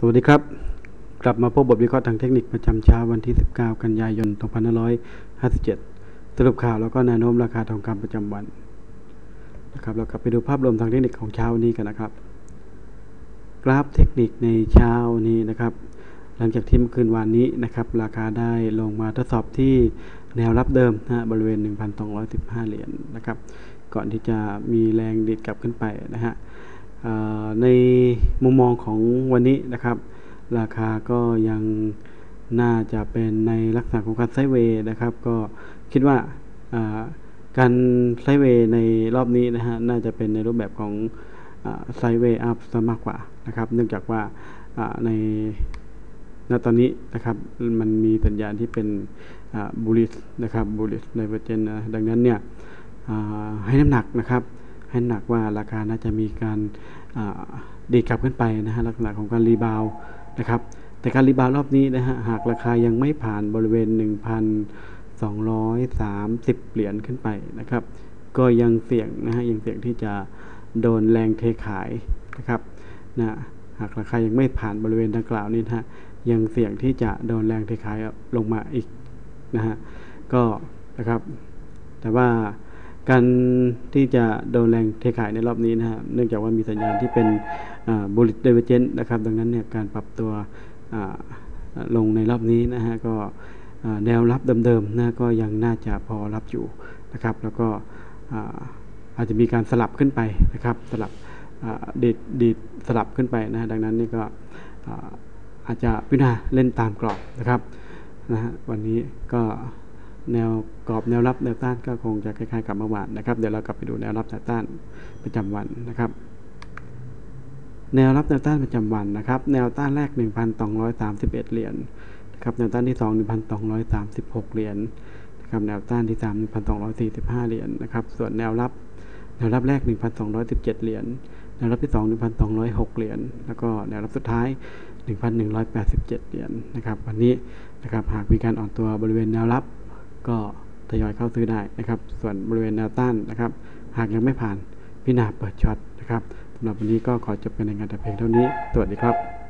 สวัสดีครับ กลับมาพบบทวิเคราะห์ทางเทคนิคประจำเช้าวันที่ 19 กันยายน 2557 สรุปข่าวแล้วก็แนวโน้มราคาทองคำประจำวันนะครับเรากลับไปดูภาพรวมทางเทคนิคของเช้านี้กันนะครับ กราฟเทคนิคในเช้านี้นะครับ หลังจากที่เมื่อคืนวานนี้นะครับ ราคาได้ลงมาทดสอบที่แนวรับเดิมนะบริเวณ 1,215 เหรียญนะครับ ก่อนที่จะมีแรงดีดกลับขึ้นไปนะฮะ ในมุมมองของวันนี้นะครับ ราคาก็ยังน่าจะเป็นในลักษณะของการไซเวย์นะครับ ก็คิดว่าการไซเวย์ในรอบนี้นะฮะน่าจะเป็นในรูปแบบของไซเวย์อัพซะมากกว่านะครับ เนื่องจากว่าในณตอนนี้นะครับมันมีสัญญาณที่เป็นบูลิสนะครับบูลิสในเวอร์เจนดังนั้นเนี่ยให้น้ำหนักนะครับ ให้หนักว่าราคาน่าจะมีการดีกลับขึ้นไปนะฮะลักษณะของการรีบาวนะครับแต่การรีบาวรอบนี้นะฮะหากราคายังไม่ผ่านบริเวณ 1,230 เหรียญขึ้นไปนะครับ ก็ยังเสี่ยงนะฮะยังเสี่ยงที่จะโดนแรงเทขายนะครับนะหากราคายังไม่ผ่านบริเวณดังกล่าวนี้นะฮะยังเสี่ยงที่จะโดนแรงเทขายลงมาอีกนะฮะก็นะครับ แต่ว่า การที่จะโดนแรงเทขายในรอบนี้นะฮะเนื่องจากว่ามีสัญญาณที่เป็นบูลิตเดเวเจนนะครับ ดังนั้นเนี่ยการปรับตัวลงในรอบนี้นะฮะก็แนวรับเดิมๆนะก็ยังน่าจะพอรับอยู่นะครับ แล้วก็อาจจะมีการสลับขึ้นไปนะครับสลับดีดดีดสลับขึ้นไปนะดังนั้นนี่ก็อาจจะพิจารณาเล่นตามกรอบนะครับนะฮะวันนี้ก็ แนวกรอบแนวรับแนวต้านก็คงจะคล้ายๆกับเมื่อวานนะครับเดี๋ยวเรากลับไปดูแนวรับแนวต้านประจำวันนะครับ แนวรับแนวต้านประจำวันนะครับ แนวต้านแรก 1,231 เหรียญนะครับแนวต้านที่ 2 1,236 เหรียญนะครับแนวต้านที่ 3 1,245 เหรียญนะครับ ส่วนแนวรับแนวรับแรก 1,217 เหรียญแนวรับที่ 2 1,206 เหรียญแล้วก็แนวรับสุดท้าย 1,187 เหรียญนะครับ วันนี้นะครับหากมีการอ่อนตัวบริเวณแนวรับ ก็ทยอยเข้าซื้อได้นะครับ ส่วนบริเวณแนวต้านนะครับ หากยังไม่ผ่านพิจารณาเปิดช็อตนะครับสำหรับวันนี้ก็ขอจบกันในงานแต่เพียงเท่านี้ สวัสดีครับ